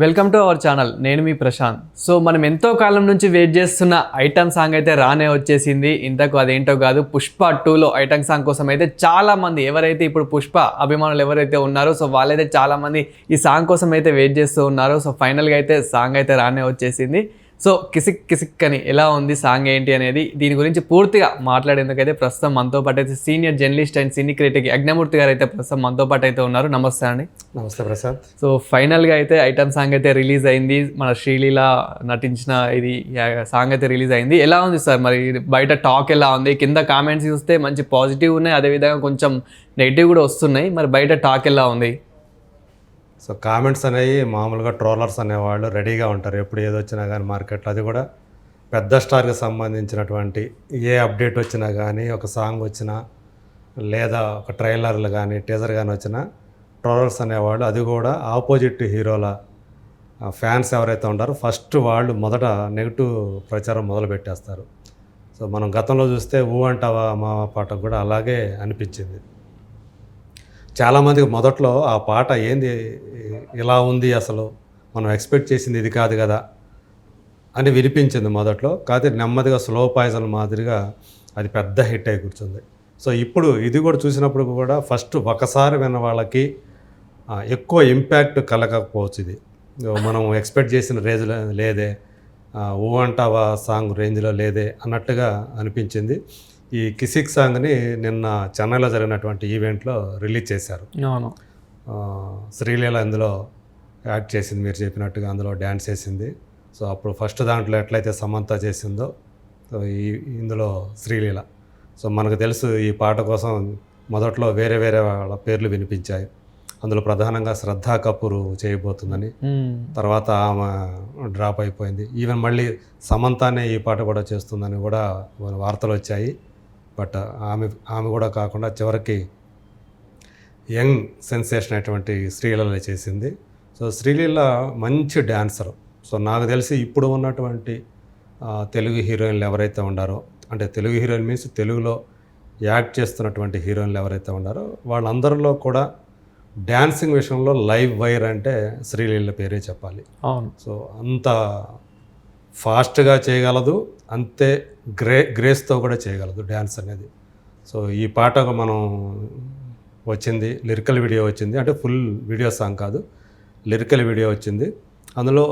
Welcome to our channel నేను మీ Prashanth. So మనం ఎంతో కాలం నుంచి వెయిట్ చేస్తున్న ఐటమ్ సాంగ్ అయితే రానే వచ్చేసింది. ఇంతకు అదేంటో కాదు పుష్ప టూలో ఐటమ్ సాంగ్ కోసం అయితే చాలా మంది ఎవరైతే ఇప్పుడు పుష్ప అభిమానులు ఎవరైతే ఉన్నారో సో వాళ్ళైతే చాలా మంది ఈ సాంగ్ కోసం అయితే వెయిట్ చేస్తూ ఉన్నారు. సో ఫైనల్గా అయితే సాంగ్ అయితే రానే వచ్చేసింది. సో కిసిక్ కిసిక్ అని ఎలా ఉంది సాంగ్ ఏంటి అనేది దీని గురించి పూర్తిగా మాట్లాడేందుకైతే ప్రస్తుతం మనతో పాటు అయితే senior journalist and cine critic Yagnamurthy garu అయితే ప్రస్తుతం మనతో పాటు అయితే ఉన్నారు. నమస్తే అండి. నమస్తే ప్రశాంత్ సో ఫైనల్గా అయితే ఐటమ్ సాంగ్ అయితే రిలీజ్ అయింది. మన శ్రీలీల నటించిన ఇది సాంగ్ అయితే రిలీజ్ అయింది. ఎలా ఉంది సార్ మరి? బయట టాక్ ఎలా ఉంది? కింద కామెంట్స్ చూస్తే మంచి పాజిటివ్ ఉన్నాయి. అదేవిధంగా కొంచెం నెగిటివ్ కూడా వస్తున్నాయి. మరి బయట టాక్ ఎలా ఉంది? సో కామెంట్స్ అనేవి మామూలుగా ట్రోలర్స్ అనేవాళ్ళు రెడీగా ఉంటారు. ఎప్పుడు ఏది వచ్చినా కానీ మార్కెట్లో అది కూడా పెద్ద స్టార్కి సంబంధించినటువంటి ఏ అప్డేట్ వచ్చినా కానీ ఒక సాంగ్ వచ్చినా లేదా ఒక ట్రైలర్లు కానీ టీజర్ కానీ వచ్చినా ట్రోలర్స్ అనేవాళ్ళు అది కూడా ఆపోజిట్ హీరోల ఫ్యాన్స్ ఎవరైతే ఉంటారో ఫస్ట్ వాళ్ళు మొదట నెగిటివ్ ప్రచారం మొదలు పెట్టేస్తారు. సో మనం గతంలో చూస్తే ఊ అంటావా మా పాట కూడా అలాగే అనిపించింది. చాలామందికి మొదట్లో ఆ పాట ఏంది ఇలా ఉంది అసలు మనం ఎక్స్పెక్ట్ చేసింది ఇది కాదు కదా అని వినిపించింది మొదట్లో. కాకపోతే నెమ్మదిగా స్లో పాయిజన్ మాదిరిగా అది పెద్ద హిట్ అయి కూర్చుంది. సో ఇప్పుడు ఇది కూడా చూసినప్పుడు కూడా ఫస్ట్ ఒకసారి విన్న వాళ్ళకి ఎక్కువ ఇంపాక్ట్ కలగకపోవచ్చు ఇది. మనం ఎక్స్పెక్ట్ చేసిన రేంజ్లో లేదే ఆ, ఊ అంటావా సాంగ్ రేంజ్లో లేదే అన్నట్టుగా అనిపించింది. ఈ కిసిక్ సాంగ్ని నిన్న చెన్నైలో జరిగినటువంటి ఈవెంట్లో రిలీజ్ చేశారు. అవును. శ్రీలీల అందులో యాక్ట్ చేసింది మీరు చెప్పినట్టుగా అందులో డ్యాన్స్ చేసింది. సో అప్పుడు ఫస్ట్ దాంట్లో ఎట్లయితే సమంత చేసిందో సో ఈ ఇందులో శ్రీలీల. సో మనకు తెలుసు ఈ పాట కోసం మొదట్లో వేరే వేరే వాళ్ళ పేర్లు వినిపించాయి. అందులో ప్రధానంగా శ్రద్ధా కపూర్ చేయబోతుందని. తర్వాత ఆమె డ్రాప్ అయిపోయింది. ఈవెన్ మళ్ళీ సమంతానే ఈ పాట కూడా చేస్తుందని కూడా వార్తలు వచ్చాయి. బట్ ఆమె ఆమె కూడా కాకుండా చివరికి యంగ్ సెన్సేషన్ అటువంటి శ్రీలీల చేసింది. సో శ్రీలీల మంచి డాన్సర్. సో నాకు తెలిసి ఇప్పుడు ఉన్నటువంటి తెలుగు హీరోయిన్లు ఎవరైతే ఉండారో అంటే తెలుగు హీరోయిన్ మీన్స్ తెలుగులో యాక్ట్ చేస్తున్నటువంటి హీరోయిన్లు ఎవరైతే ఉండారో వాళ్ళందరిలో కూడా డ్యాన్సింగ్ విషయంలో లైవ్ వైర్ అంటే శ్రీలీల పేరే చెప్పాలి. అవును. సో అంత ఫాస్ట్గా చేయగలదు అంతే గ్రే గ్రేస్తో కూడా చేయగలదు డ్యాన్స్ అనేది. సో ఈ పాట మనం వచ్చింది లిరికల్ వీడియో వచ్చింది అంటే ఫుల్ వీడియో సాంగ్ కాదు లిరికల్ వీడియో వచ్చింది. అందులో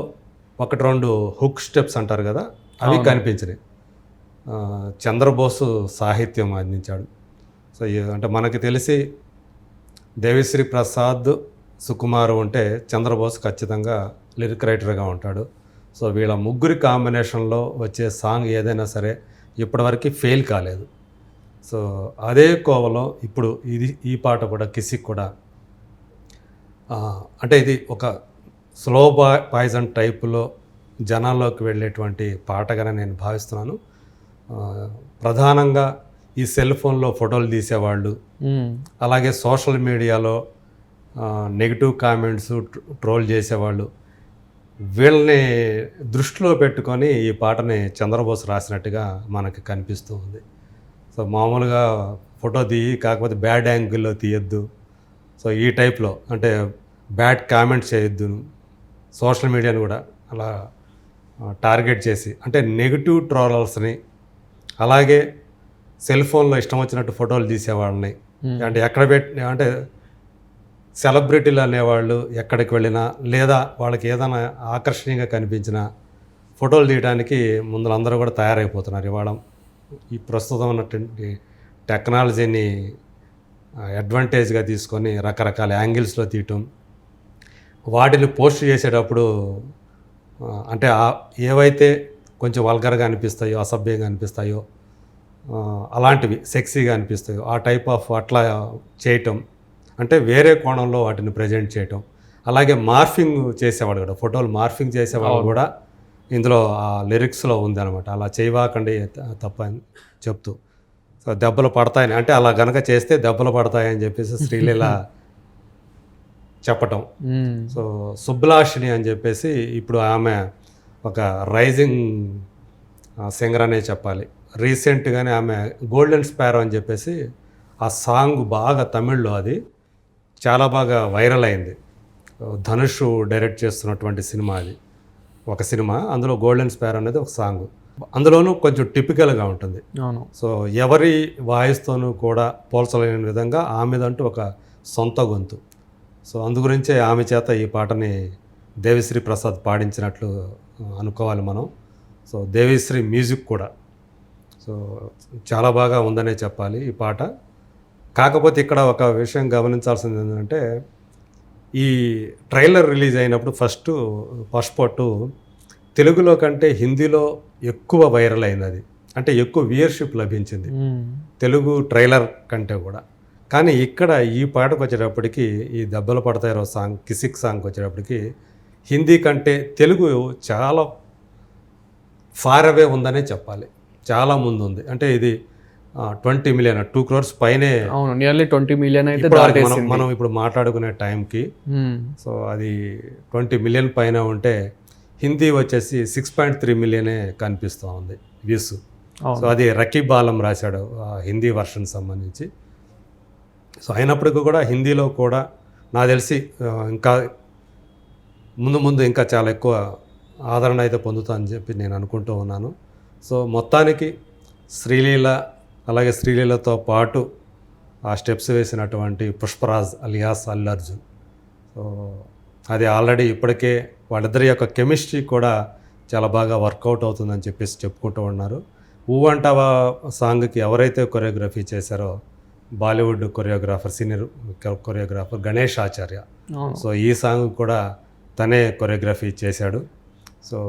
ఒకటి రెండు హుక్ స్టెప్స్ అంటారు కదా అవి కనిపించినాయి. చంద్రబోసు సాహిత్యం అందించాడు. సో అంటే మనకి తెలిసి దేవిశ్రీ ప్రసాద్ సుకుమార్ ఉంటే చంద్రబోస్ ఖచ్చితంగా లిరిక్ రైటర్గా ఉంటాడు. సో వీళ్ళ ముగ్గురి కాంబినేషన్లో వచ్చే సాంగ్ ఏదైనా సరే ఇప్పటివరకు ఫెయిల్ కాలేదు సో అదే కోవలో ఇప్పుడు ఇది ఈ పాట కూడా కిసిక్ కూడా అంటే ఇది ఒక స్లో బా పాయిజన్ టైపులో జనాల్లోకి వెళ్ళేటువంటి పాటగానే నేను భావిస్తున్నాను ప్రధానంగా ఈ సెల్ ఫోన్లో ఫోటోలు తీసేవాళ్ళు. అలాగే సోషల్ మీడియాలో నెగిటివ్ కామెంట్స్ ట్రోల్ చేసేవాళ్ళు వీళ్ళని దృష్టిలో పెట్టుకొని ఈ పాటని చంద్రబోస్ రాసినట్టుగా మనకి కనిపిస్తూ ఉంది. సో మామూలుగా ఫోటో తీయి కాకపోతే బ్యాడ్ యాంగిల్లో తీయద్దు. సో ఈ టైప్లో అంటే బ్యాడ్ కామెంట్స్ చేయొద్దు. సోషల్ మీడియాని కూడా అలా టార్గెట్ చేసి అంటే నెగిటివ్ ట్రోలర్స్ని అలాగే సెల్ ఫోన్లో ఇష్టం వచ్చినట్టు ఫోటోలు తీసేవాళ్ళని. అంటే ఎక్కడ పెట్టి అంటే సెలబ్రిటీలు అనేవాళ్ళు ఎక్కడికి వెళ్ళినా లేదా వాళ్ళకి ఏదైనా ఆకర్షణీయంగా కనిపించినా ఫోటోలు తీయడానికి ముందు అందరూ కూడా తయారైపోతున్నారు. ఇవాళ ఈ ప్రస్తుతం ఉన్నటువంటి టెక్నాలజీని అడ్వాంటేజ్గా తీసుకొని రకరకాల యాంగిల్స్లో తీయటం వాటిని పోస్ట్ చేసేటప్పుడు అంటే ఏవైతే కొంచెం వల్గర్గా అనిపిస్తాయో అసభ్యంగా అనిపిస్తాయో అలాంటివి సెక్సీగా అనిపిస్తాయో ఆ టైప్ ఆఫ్ అట్లా చేయటం అంటే వేరే కోణంలో వాటిని ప్రజెంట్ చేయటం. అలాగే మార్ఫింగ్ చేసేవాడు కూడా ఫోటోలు మార్ఫింగ్ చేసేవాడు కూడా ఇందులో ఆ లిరిక్స్లో ఉందన్నమాట. అలా చేయవాకండి తప్ప అని చెప్తూ. సో దెబ్బలు పడతాయని అంటే అలా గనక చేస్తే దెబ్బలు పడతాయని చెప్పేసి శ్రీలీల చెప్పటం. సో సుబ్బలాషిని అని చెప్పేసి ఇప్పుడు ఆమె ఒక రైజింగ్ సింగర్ అనే చెప్పాలి. రీసెంట్గానే ఆమె గోల్డెన్ స్పారో అని చెప్పేసి ఆ సాంగ్ బాగా తమిళ్ళో అది. చాలా బాగా వైరల్ అయింది. ధనుష్ డైరెక్ట్ చేస్తున్నటువంటి సినిమా అది. ఒక సినిమా అందులో గోల్డెన్ స్పేర్ అనేది ఒక సాంగ్. అందులోనూ కొంచెం టిపికల్గా ఉంటుంది. అవును. సో ఎవరి వాయిస్తోనూ కూడా పోల్చలేని విధంగా ఆమెదంటూ ఒక సొంత గొంతు. సో అందుగురించే ఆమె చేత ఈ పాటని దేవిశ్రీ ప్రసాద్ పాడించినట్లు అనుకోవాలి మనం. సో దేవిశ్రీ మ్యూజిక్ కూడా. సో చాలా బాగా ఉందనే చెప్పాలి ఈ పాట. కాకపోతే ఇక్కడ ఒక విషయం గమనించాల్సింది ఏంటంటే ఈ ట్రైలర్ రిలీజ్ అయినప్పుడు ఫస్ట్ ఫస్ట్ పట్టు తెలుగులో కంటే హిందీలో ఎక్కువ వైరల్ అయింది అది అంటే ఎక్కువ వ్యూయర్షిప్ లభించింది. తెలుగు ట్రైలర్ కంటే కూడా. కానీ ఇక్కడ ఈ పాటకు వచ్చేటప్పటికి ఈ దెబ్బలు పడతాయో సాంగ్ కిసిక్ సాంగ్కి వచ్చేటప్పటికి హిందీ కంటే తెలుగు చాలా ఫార్ అవే ఉందనే చెప్పాలి. చాలా ముందు ఉంది అంటే ఇది ట్వంటీ మిలియన్ టూ క్రోర్స్ పైనే అవును నియర్లీ ట్వంటీ మిలియన్ అయితే మనం ఇప్పుడు మాట్లాడుకునే టైంకి. సో అది ట్వంటీ మిలియన్ పైన ఉంటే హిందీ వచ్చేసి సిక్స్ పాయింట్ త్రీ మిలియనే కనిపిస్తూ ఉంది వ్యూస్ సో అది రకీబ్ ఆలం రాశాడు ఆ హిందీ వర్షన్ సంబంధించి. సో అయినప్పటికీ కూడా హిందీలో కూడా నాకు తెలిసి ఇంకా ముందు ముందు ఇంకా చాలా ఎక్కువ ఆదరణ అయితే పొందుతా అని చెప్పి నేను అనుకుంటూ ఉన్నాను. సో మొత్తానికి శ్రీలీల అలాగే శ్రీలీలతో పాటు ఆ స్టెప్స్ వేసినటువంటి పుష్పరాజ్ అలియాస్ అల్లర్జున్ సో అది ఆల్రెడీ ఇప్పటికే వాళ్ళిద్దరి యొక్క కెమిస్ట్రీ కూడా చాలా బాగా వర్కౌట్ అవుతుందని చెప్పేసి చెప్పుకుంటూ ఉన్నారు. ఊ అంటావా సాంగ్కి ఎవరైతే కొరియోగ్రఫీ చేశారో Bollywood choreographer senior choreographer Ganesh Acharya. So ఈ సాంగ్ కూడా తనే కొరియోగ్రఫీ చేశాడు. సో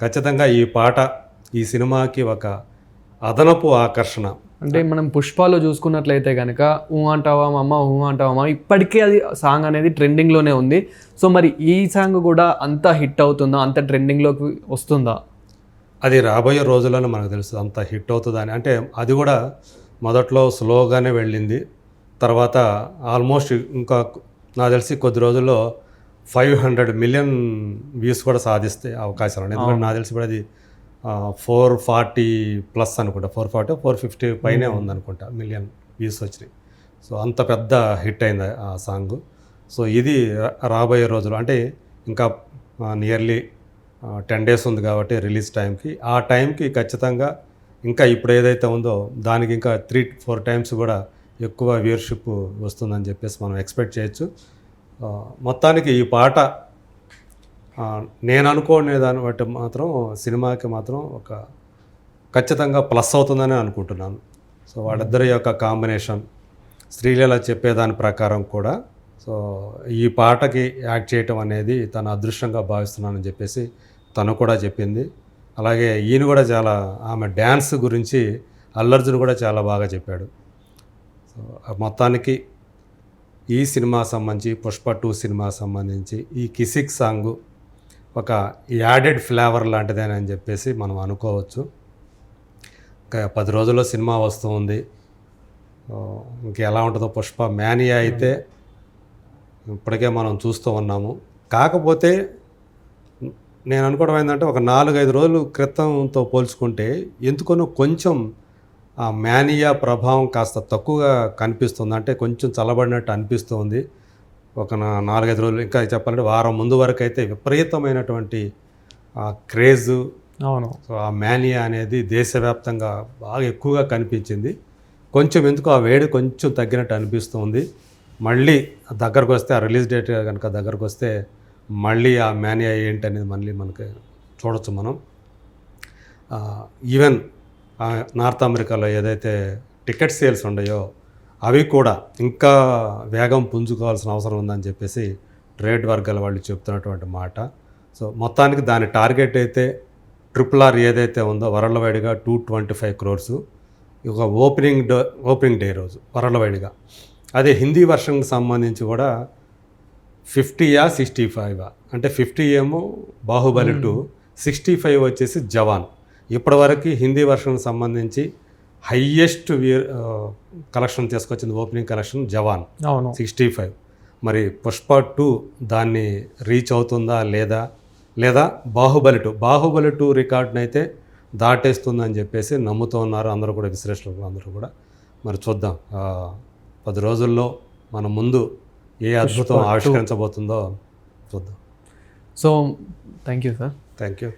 ఖచ్చితంగా ఈ పాట ఈ సినిమాకి ఒక అదనపు ఆకర్షణ. అంటే మనం పుష్పాలో చూసుకున్నట్లయితే కనుక ఊ అంటావా అమ్మ ఊ అంటావా అమ్మ ఇప్పటికే అది సాంగ్ అనేది ట్రెండింగ్లోనే ఉంది. సో మరి ఈ సాంగ్ కూడా అంత హిట్ అవుతుందా? అంత ట్రెండింగ్లోకి వస్తుందా? అది రాబోయే రోజుల్లోనే మనకు తెలుసు అంత హిట్ అవుతుందని అంటే అది కూడా మొదట్లో స్లోగానే వెళ్ళింది. తర్వాత ఆల్మోస్ట్ ఇంకా నాకు తెలిసి కొద్ది రోజుల్లో ఫైవ్ హండ్రెడ్ మిలియన్ వ్యూస్ కూడా సాధిస్తే అవకాశాలు ఉన్నాయి. ఎందుకంటే నాకు తెలిసి ఇప్పుడు అది ఫోర్ ఫార్టీ ప్లస్ అనుకుంటా. ఫోర్ ఫార్టీ ఫోర్ ఫిఫ్టీ పైనే ఉందనుకుంటా. మిలియన్ వ్యూస్ వచ్చినాయి. సో అంత పెద్ద హిట్ అయింది ఆ సాంగ్ సో ఇది రాబోయే రోజులు అంటే ఇంకా నియర్లీ టెన్ డేస్ ఉంది కాబట్టి రిలీజ్ టైంకి ఆ టైంకి ఖచ్చితంగా ఇంకా ఇప్పుడు ఏదైతే ఉందో దానికి ఇంకా త్రీ ఫోర్ టైమ్స్ కూడా ఎక్కువ వ్యూయర్షిప్ వస్తుందని చెప్పేసి మనం ఎక్స్పెక్ట్ చేయొచ్చు. మొత్తానికి ఈ పాట నేను అనుకోనే దాన్ని బట్టి మాత్రం సినిమాకి మాత్రం ఒక ఖచ్చితంగా ప్లస్ అవుతుందని అనుకుంటున్నాను. సో వాళ్ళిద్దరి యొక్క కాంబినేషన్ శ్రీలీల చెప్పేదాని ప్రకారం కూడా సో ఈ పాటకి యాక్ట్ చేయటం అనేది తన అదృష్టంగా భావిస్తున్నానని చెప్పేసి తను కూడా చెప్పింది. అలాగే ఈయన కూడా చాలా ఆమె డ్యాన్స్ గురించి అల్లర్జున్ కూడా చాలా బాగా చెప్పాడు. సో మొత్తానికి ఈ సినిమా సంబంధించి పుష్ప టూ సినిమా సంబంధించి ఈ కిసిక్ సాంగ్ ఒక యాడెడ్ ఫ్లేవర్ లాంటిదేనని చెప్పేసి మనం అనుకోవచ్చు. ఇంకా పది రోజుల్లో సినిమా వస్తుంది ఇంకెలా ఉంటుందో పుష్ప మ్యానియా అయితే ఇప్పటికే మనం చూస్తూ ఉన్నాము. కాకపోతే నేను అనుకోవడం ఏంటంటే ఒక నాలుగైదు రోజులు క్రితంతో పోల్చుకుంటే ఎందుకనో కొంచెం ఆ మ్యానియా ప్రభావం కాస్త తక్కువగా కనిపిస్తుంది. అంటే కొంచెం చల్లబడినట్టు అనిపిస్తుంది ఒక నాలుగైదు రోజులు ఇంకా చెప్పాలంటే వారం ముందు వరకు అయితే విపరీతమైనటువంటి ఆ క్రేజు అవును. సో ఆ మ్యానియా అనేది దేశవ్యాప్తంగా బాగా ఎక్కువగా కనిపించింది. కొంచెం ఎందుకు ఆ వేడి కొంచెం తగ్గినట్టు అనిపిస్తుంది. మళ్ళీ దగ్గరకు వస్తే ఆ రిలీజ్ డేట్ కనుక దగ్గరకు వస్తే మళ్ళీ ఆ మ్యానియా ఏంటి అనేది మళ్ళీ మనకి చూడొచ్చు మనం. ఈవెన్ నార్త్ అమెరికాలో ఏదైతే టికెట్ సేల్స్ ఉన్నాయో అవి కూడా ఇంకా వేగం పుంజుకోవాల్సిన అవసరం ఉందని చెప్పేసి ట్రేడ్ వర్గాల వాళ్ళు చెప్తున్నటువంటి మాట. సో మొత్తానికి దాని టార్గెట్ అయితే ట్రిపుల్ ఆర్ ఏదైతే ఉందో వరల్డ్ వైడ్గా టూ ట్వంటీ ఫైవ్ క్రోర్స్. ఒక ఓపెనింగ్ డే ఓపెనింగ్ డే రోజు వరల్డ్ వైడ్గా. అదే హిందీ వర్షన్కి సంబంధించి కూడా ఫిఫ్టీయా సిక్స్టీ ఫైవా అంటే ఫిఫ్టీ ఏమో బాహుబలి టూ సిక్స్టీ ఫైవ్ వచ్చేసి జవాన్. ఇప్పటివరకు హిందీ వర్షన్కి సంబంధించి హయ్యెస్ట్ కలెక్షన్ తీసుకొచ్చింది ఓపెనింగ్ కలెక్షన్ జవాన్. అవును. Sixty five. మరి పుష్ప టూ దాన్ని రీచ్ అవుతుందా లేదా? లేదా బాహుబలి టూ. బాహుబలి టూ రికార్డ్ని అయితే దాటేస్తుందని చెప్పేసి నమ్ముతూ ఉన్నారు అందరూ కూడా విశ్లేషకులు అందరూ కూడా. మరి చూద్దాం. పది రోజుల్లో మన ముందు ఏ అద్భుతం ఆవిష్కరించబోతుందో చూద్దాం. So thank you sir. Thank you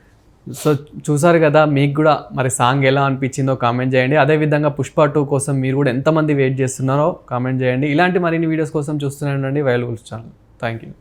so చూసారు కదా మీకు కూడా మరి సాంగ్ ఎలా అనిపించిందో కామెంట్ చేయండి. అదేవిధంగా పుష్ప టూ కోసం మీరు కూడా ఎంతమంది వెయిట్ చేస్తున్నారో కామెంట్ చేయండి. ఇలాంటి మరిన్ని వీడియోస్ కోసం చూస్తూనే ఉండండి వైల్ ఛానల్ థ్యాంక్ యూ